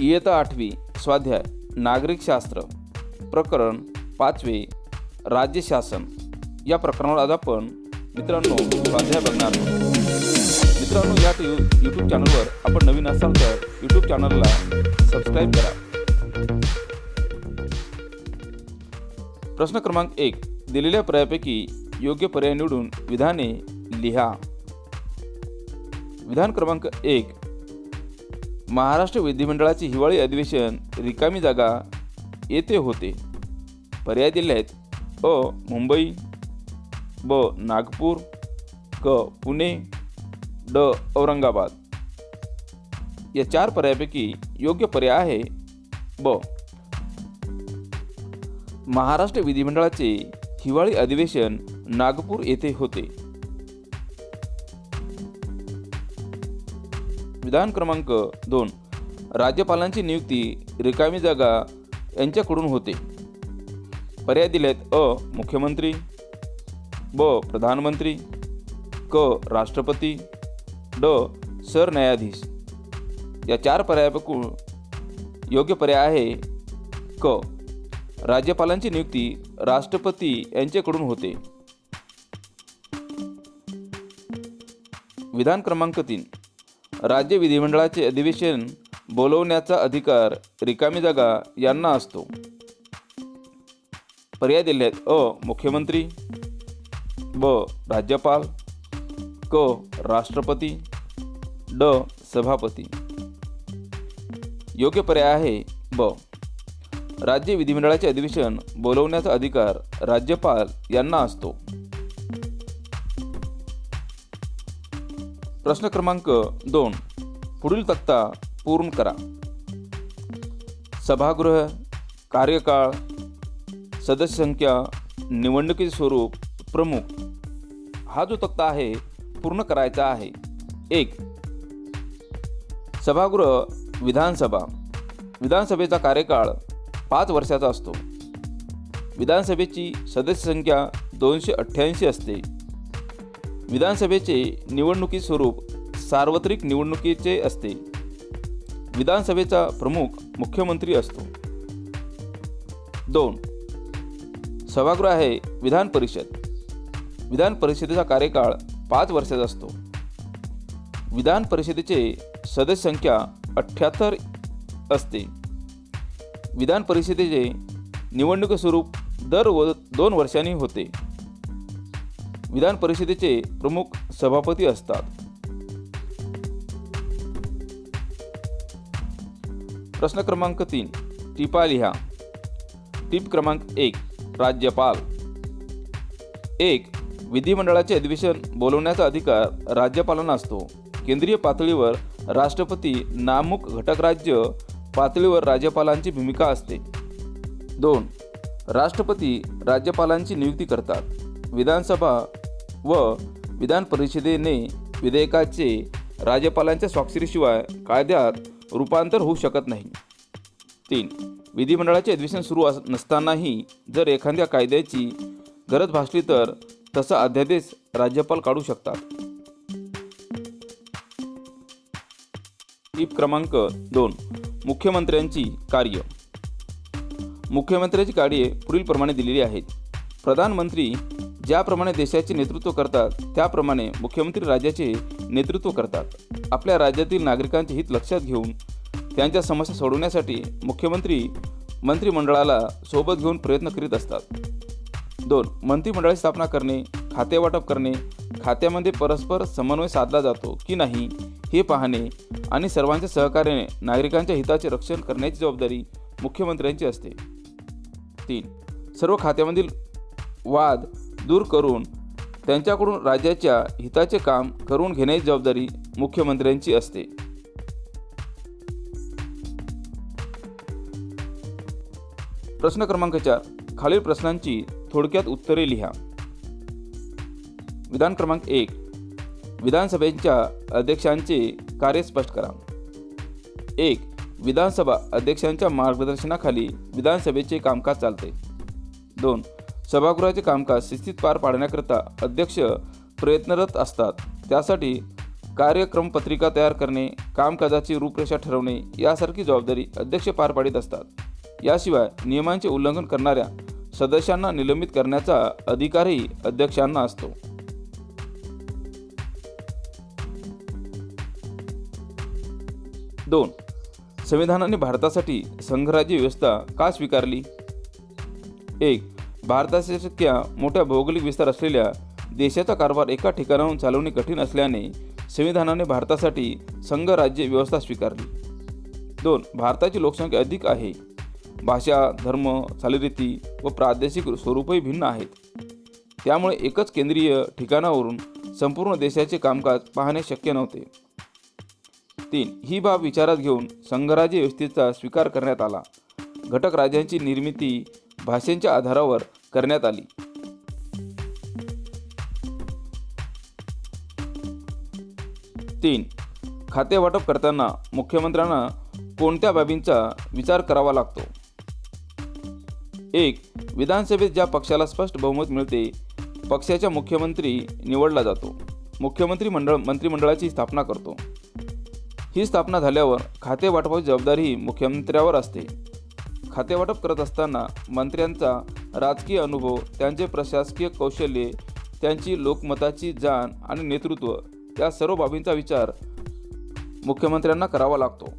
इयत्ता आठवी स्वाध्याय नागरिक शास्त्र प्रकरण पाचवे राज्य शासन. या प्रकरणावर आज आपण मित्रांनो स्वाध्याय बघणार आहोत. मित्रांनो या यू यूट्यूब चॅनलवर आपण नवीन असाल तर यूट्यूब चॅनलला सबस्क्राईब करा. प्रश्न क्रमांक एक दिलेल्या पर्यायापैकी योग्य पर्याय निवडून विधाने लिहा. विधान क्रमांक एक महाराष्ट्र विधिमंडळाचे हिवाळी अधिवेशन रिकामी जागा येथे होते. पर्याय दिले आहेत. अ मुंबई ब नागपूर क पुणे ड औरंगाबाद. या चार पर्यायापैकी योग्य पर्याय आहे ब. महाराष्ट्र विधिमंडळाचे हिवाळी अधिवेशन नागपूर येथे होते. विधान क्रमांक दोन. राज्यपालांची नियुक्ती रिकामी जागा यांच्याकडून होते. पर्याय दिलेत अ. मुख्यमंत्री ब. प्रधानमंत्री क. राष्ट्रपती ड. सरन्यायाधीश. या चार पर्यायापैकी योग्य पर्याय आहे क. राज्यपालांची नियुक्ती राष्ट्रपती यांच्याकडून होते. विधान क्रमांक तीन. राज्य विधिमंडळाचे अधिवेशन बोलवण्याचा अधिकार रिकामी जागा यांना असतो. पर्याय दिले आहेत. अ. मुख्यमंत्री. ब. राज्यपाल. क. राष्ट्रपती. ड. सभापती. योग्य पर्याय आहे. ब. राज्य विधिमंडळाचे अधिवेशन बोलवण्याचा अधिकार राज्यपाल यांना असतो. प्रश्न क्रमांक दोन. पुढील तक्ता पूर्ण करा. सभागृह कार्यकाळ सदस्य संख्या निवडणुकीचे स्वरूप प्रमुख. हा जो तक्ता आहे पूर्ण करायचा आहे. एक. सभागृह विधानसभा. विधानसभेचा कार्यकाळ पाच वर्षाचा असतो. विधानसभेची सदस्य संख्या दोनशे अठ्ठ्याऐंशी असते. विधानसभेचे निवडणुकी स्वरूप सार्वत्रिक निवडणुकीचे असते. विधानसभेचा प्रमुख मुख्यमंत्री असतो. दोन. सभागृह आहे विधान परिषद. विधान परिषदेचा कार्यकाळ पाच वर्षाचा असतो. विधान परिषदेचे सदस्य संख्या अठ्ठ्याहत्तर असते. विधान परिषदेचे निवडणूक स्वरूप दर व दोन वर्षांनी होते. विधान परिषदेचे प्रमुख सभापती असतात. प्रश्न क्रमांक तीन टिपा लिहा टीप क्रमांक एक राज्यपाल. एक विधिमंडळाचे अधिवेशन बोलवण्याचा अधिकार राज्यपालांना असतो. केंद्रीय पातळीवर राष्ट्रपती नामुक घटक राज्य पातळीवर राज्यपालांची भूमिका असते. दोन राष्ट्रपती राज्यपालांची नियुक्ती करतात. विधानसभा व विधान परिषदेने विधेयकाचे राज्यपालांच्या स्वाक्षरीशिवाय कायद्यात रूपांतर होऊ शकत नाही. तीन विधिमंडळाचे अधिवेशन सुरू नसतानाही जर एखाद्या कायद्याची गरज भासली तर तसा अध्यादेश राज्यपाल काढू शकतात. टीप क्रमांक दोन मुख्यमंत्र्यांची कार्य. मुख्यमंत्र्यांची कार्ये पुढीलप्रमाणे दिलेली आहेत. प्रधानमंत्री ज्याप्रमाणे देशाचे नेतृत्व करतात त्याप्रमाणे मुख्यमंत्री राज्याचे नेतृत्व करतात. आपल्या राज्यातील नागरिकांचे हित लक्षात घेऊन त्यांच्या समस्या सोडवण्यासाठी मुख्यमंत्री मंत्रिमंडळाला सोबत घेऊन प्रयत्न करीत असतात. दोन मंत्रिमंडळाची स्थापना करणे खाते वाटप करणे खात्यामध्ये परस्पर समन्वय साधला जातो की नाही हे पाहणे आणि सर्वांच्या सहकार्याने नागरिकांच्या हिताचे रक्षण करण्याची जबाबदारी मुख्यमंत्र्यांची असते. तीन सर्व खात्यामधील वाद दूर करून त्यांच्याकडून राज्याच्या हिताचे काम करून घेण्याची जबाबदारी मुख्यमंत्र्यांची असते. प्रश्न क्रमांक चार. खालील प्रश्नांची थोडक्यात उत्तरे लिहा. विधान क्रमांक एक. विधानसभेच्या अध्यक्षांचे कार्य स्पष्ट करा. एक. विधानसभा अध्यक्षांच्या मार्गदर्शनाखाली विधानसभेचे कामकाज चालते. दोन. सभागृहाचे कामकाज शिस्तीत पार पाडण्याकरता अध्यक्ष प्रयत्नरत असतात. त्यासाठी कार्यक्रम पत्रिका तयार करणे कामकाजाची रूपरेषा ठरवणे यासारखी जबाबदारी अध्यक्ष पार पाडित असतात. याशिवाय नियमांचे उल्लंघन करणाऱ्या सदस्यांना निलंबित करण्याचा अधिकारही अध्यक्षांना असतो. दोन. संविधानाने भारतासाठी संघराज्य व्यवस्था का स्वीकारली? एक. भारतासारख्या मोठ्या भौगोलिक विस्तार असलेल्या देशाचा कारभार एका ठिकाणाहून चालवणे कठीण असल्याने संविधानाने भारतासाठी संघराज्य व्यवस्था स्वीकारली. दोन भारताची लोकसंख्या अधिक आहे. भाषा धर्म चालीरीती व प्रादेशिक स्वरूपही भिन्न आहेत. त्यामुळे एकच केंद्रीय ठिकाणावरून संपूर्ण देशाचे कामकाज पाहणे शक्य नव्हते. तीन ही बाब विचारात घेऊन संघराज्य व्यवस्थेचा स्वीकार करण्यात आला. घटक राज्यांची निर्मिती भाषेच्या आधारावर करण्यात आली. तीन. खाते वाटप करताना मुख्यमंत्र्यांना कोणत्या बाबींचा विचार करावा लागतो? एक. विधानसभेत ज्या पक्षाला स्पष्ट बहुमत मिळते पक्षाच्या मुख्यमंत्री निवडला जातो. मुख्यमंत्री मंडळ मंत्रिमंडळाची स्थापना करतो. ही स्थापना झाल्यावर खाते वाटपाची जबाबदारी मुख्यमंत्र्यावर असते. खातेवाटप करत असताना मंत्र्यांचा राजकीय अनुभव त्यांचे प्रशासकीय कौशल्ये त्यांची लोकमताची जाण आणि नेतृत्व या सर्व बाबींचा विचार मुख्यमंत्र्यांना करावा लागतो.